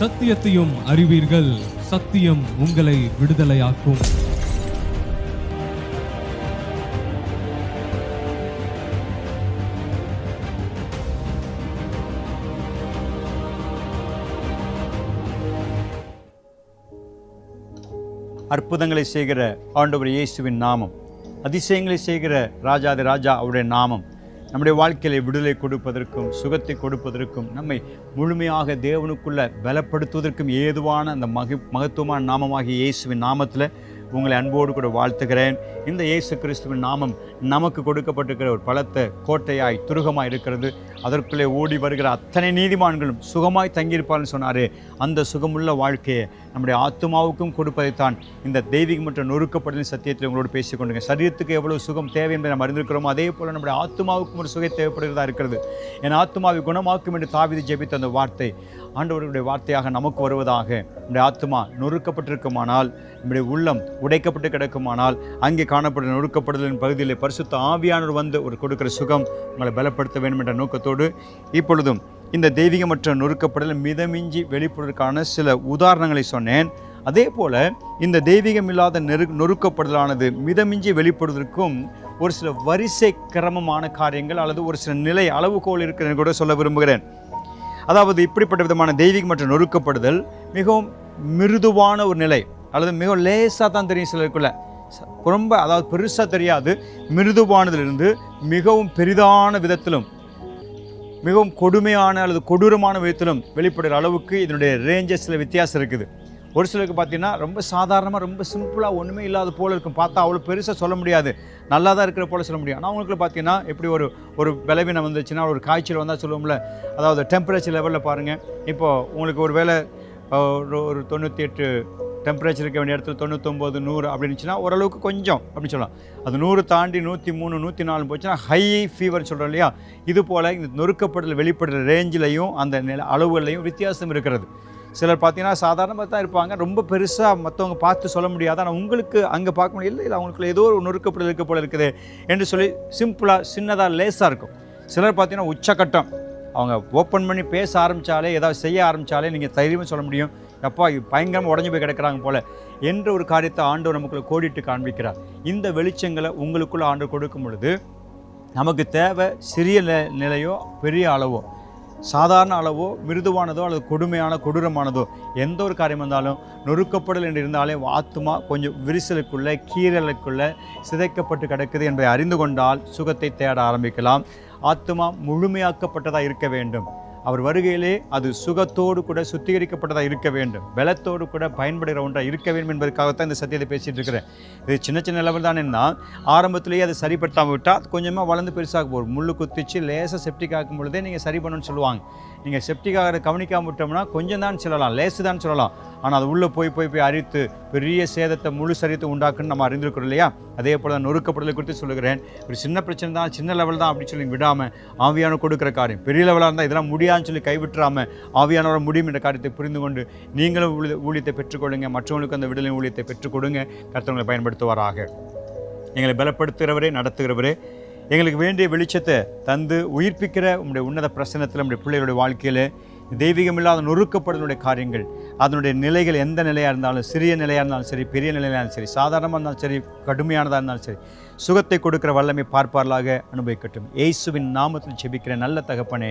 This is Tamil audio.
சத்தியத்தையும் அறிவீர்கள். சத்தியம் உங்களை விடுதலையாக்கும். அற்புதங்களை செய்கிற ஆண்டவர் இயேசுவின் நாமம். அதிசயங்களை செய்கிற ராஜாதி ராஜா அவருடைய நாமம். நம்முடைய வாழ்க்கையில விடுதலை கொடுப்பதற்கும் சுகத்தை கொடுப்பதற்கும் நம்மை முழுமையாக தேவனுக்குள்ள பலப்படுத்துவதற்கும் ஏதுவான அந்த மகி மகத்துவமான நாமமாகிய இயேசுவின் நாமத்தில் உங்களை அன்போடு கூட வாழ்த்துகிறேன். இந்த இயேசு கிறிஸ்துவின் நாமம் நமக்கு கொடுக்கப்பட்டிருக்கிற ஒரு பலத்த கோட்டையாய் துருகமாய் இருக்கிறது. அதற்குள்ளே ஓடி வருகிற அத்தனை நீதிமான்களும் சுகமாய் தங்கியிருப்பார்னு சொன்னார். அந்த சுகமுள்ள வாழ்க்கையை நம்முடைய ஆத்மாவுக்கும் கொடுப்பதைத்தான் இந்த தெய்வீகம் மற்றும் நொறுக்கப்படலின் சத்தியத்தில் உங்களோடு பேசிக்கொண்டு சரீரத்துக்கு எவ்வளோ சுகம் தேவை என்பதை நம்ம அறிந்திருக்கிறோமோ அதே போல் நம்முடைய ஆத்மாவுக்கும் ஒரு சுகை தேவைப்படுகிறதா இருக்கிறது. என் ஆத்மாவை குணமாக்கும் என்று தாவிதி ஜெபித்த அந்த வார்த்தை ஆண்டவர்களுடைய வார்த்தையாக நமக்கு வருவதாக. நம்முடைய ஆத்மா நொறுக்கப்பட்டிருக்குமானால் நம்முடைய உள்ளம் உடைக்கப்பட்டு கிடக்குமானால் அங்கே காணப்படும் நொறுக்கப்படுதலின் பகுதியில் பரிசுத்த ஆவியானவர் வந்து ஒரு கொடுக்கிற சுகம் உங்களை பலப்படுத்த வேண்டும் என்ற நோக்கத்தோடு இப்பொழுதும் இந்த தெய்வீகமற்ற நொறுக்கப்படுதல் மிதமிஞ்சி வெளிப்படுவதற்கான சில உதாரணங்களை சொன்னேன். அதே போல் இந்த தெய்வீகம் இல்லாத நெரு நொறுக்கப்படுதலானது மிதமிஞ்சி வெளிப்படுவதற்கும் ஒரு சில வரிசை கிரமமான காரியங்கள் அல்லது ஒரு சில நிலை அளவுகோல் இருக்கிறது கூட சொல்ல விரும்புகிறேன். அதாவது இப்படிப்பட்ட விதமான தெய்வீகம் மற்றும் நொறுக்கப்படுதல் மிகவும் மிருதுவான ஒரு நிலை. அல்லது மிகவும் லேசாக தான் தெரியும் சிலருக்குள்ள. ரொம்ப அதாவது பெருசாக தெரியாது. மிருதுவானதிலிருந்து மிகவும் பெரிதான விதத்திலும் மிகவும் கொடுமையான அல்லது கொடூரமான விதத்திலும் வெளிப்படுகிற அளவுக்கு இதனுடைய ரேஞ்சஸில் வித்தியாசம் இருக்குது. ஒரு சிலருக்கு பார்த்தீங்கன்னா ரொம்ப சாதாரணமாக ரொம்ப சிம்பிளாக ஒன்றுமே இல்லாத போல் இருக்கும். பார்த்தா அவ்வளோ பெருசாக சொல்ல முடியாது. நல்லா தான் இருக்கிற போல சொல்ல முடியும். ஆனால் அவங்களுக்கு பார்த்தீங்கன்னா எப்படி ஒரு ஒரு பலவீனம் வந்துச்சுன்னா ஒரு காய்ச்சல் வந்தால் சொல்லுவோம்ல அதாவது டெம்பரேச்சர் லெவலில் பாருங்கள் இப்போது உங்களுக்கு ஒரு வேளை ஒரு ஒரு தொண்ணூற்றி எட்டு டெம்பரேச்சர் இருக்க வேண்டிய இடத்துல தொண்ணூத்தொம்பது நூறு அப்படின்னு இருந்துச்சுன்னா ஓரளவுக்கு கொஞ்சம் அப்படின்னு சொல்லலாம். அது நூறு தாண்டி நூற்றி மூணு நூற்றி நாலு போச்சுன்னா ஹை ஃபீவர் சொல்கிறோம் இல்லையா? இது போல் இந்த நொறுக்கப்படுதல் வெளிப்படுற ரேஞ்சிலையும் அந்த நில அளவுகளையும் வித்தியாசம் இருக்கிறது. சிலர் பார்த்தீங்கன்னா சாதாரணமாக தான் இருப்பாங்க. ரொம்ப பெருசாக மற்றவங்க பார்த்து சொல்ல முடியாது. ஆனால் உங்களுக்கு அங்கே பார்க்க முடியல. இல்லை அவங்களுக்குள்ள ஏதோ ஒரு நொறுக்கப்படுதல் இருக்க போல இருக்குது என்று சொல்லி சிம்பிளாக சின்னதாக லேஸாக இருக்கும். சிலர் பார்த்தீங்கன்னா உச்சக்கட்டம். அவங்க ஓப்பன் பண்ணி பேச ஆரம்பித்தாலே ஏதாவது செய்ய ஆரம்பித்தாலே நீங்கள் தைரியமாக சொல்ல முடியும். எப்பா பயங்கரமாக உடஞ்சி போய் கிடக்குறாங்க போல என்ற ஒரு காரியத்தை ஆண்டவர் நமக்குள்ள கோடிட்டு காண்பிக்கிறார். இந்த வெளிச்சங்களை உங்களுக்குள்ள ஆண்டு கொடுக்கும் பொழுது நமக்கு தேவை சிறிய நிலையோ பெரிய அளவோ சாதாரண அளவோ மிருதுவானதோ அல்லது கொடுமையான கொடூரமானதோ எந்த ஒரு காரியம் இருந்தாலும் நொறுக்கப்படல் என்று இருந்தாலே ஆத்துமா கொஞ்சம் விரிசலுக்குள்ளே கீரலுக்குள்ளே சிதைக்கப்பட்டு கிடக்குது என்பதை அறிந்து கொண்டால் சுகத்தை தேட ஆரம்பிக்கலாம். ஆத்துமா முழுமையாக்கப்பட்டதாக இருக்க வேண்டும். அவர் வருகையிலே அது சுகத்தோடு கூட சுத்திகரிக்கப்பட்டதாக இருக்க வேண்டும். பலத்தோடு கூட பயன்படுகிற ஒன்றாக இருக்க வேண்டும் என்பதற்காகத்தான் இந்த சத்தியத்தை பேசிகிட்டு இருக்கிறேன். இது சின்ன சின்ன லெவல் தான் என்ன ஆரம்பத்திலேயே அதை சரிப்படுத்தாமல் விட்டால் கொஞ்சமாக வளர்ந்து பெருசாக போகும். முள் குத்திச்சு லேசாக செப்டிக் ஆகும் பொழுதே நீங்கள் சரி பண்ணணும்னு சொல்லுவாங்க. நீங்கள் செப்டிக்காக கவனிக்காமல் விட்டோம்னா கொஞ்சம் தான் சொல்லலாம் லேசு தான் சொல்லலாம். ஆனால் அது உள்ளே போய் போய் போய் அரித்து பெரிய சேதத்தை முழு சரித்து உண்டாக்குன்னு நம்ம அறிந்திருக்கிறோம் இல்லையா? அதே போல் தான் நொறுக்கப்படுதலை குறித்து சொல்லுகிறேன். ஒரு சின்ன பிரச்சனை தான் சின்ன லெவல் தான் அப்படின்னு சொல்லி விடாமல் ஆவியான கொடுக்குற காரியம். பெரிய லெவலாக இருந்தால் இதெல்லாம் முடியாது. முடியாதுன்னு சொல்லி கைவிட்டுறாமல் ஆவியானவர முடியும் என்ற காரியத்தை புரிந்து கொண்டு நீங்களும் ஊழியத்தை பெற்றுக்கொள்ளுங்க. மற்றவங்களுக்கு அந்த விடுதலை ஊழியத்தை பெற்றுக் கொடுங்க கருத்தவங்களை பயன்படுத்துவாராக. எங்களை பலப்படுத்துகிறவரே நடத்துகிறவரே. எங்களுக்கு வேண்டிய வெளிச்சத்தை தந்து உயிர்ப்பிக்கிற உங்களுடைய உன்னத பிரசனத்தில் நம்முடைய பிள்ளைகளுடைய வாழ்க்கையில் தெய்வீகமில்லாத நொறுக்கப்படுதனுடைய காரியங்கள் அதனுடைய நிலைகள் எந்த நிலையாக இருந்தாலும் சிறிய நிலையாக இருந்தாலும் சரி பெரிய நிலையாக இருந்தாலும் சரி சாதாரணமாக இருந்தாலும் சரி கடுமையானதாக இருந்தாலும் சரி சுகத்தை கொடுக்கிற வல்லமை பார்ப்பார்களாக. அனுபவிக்கட்டும். இயேசுவின் நாமத்தில் ஜெபிக்கிற நல்ல தகப்பனே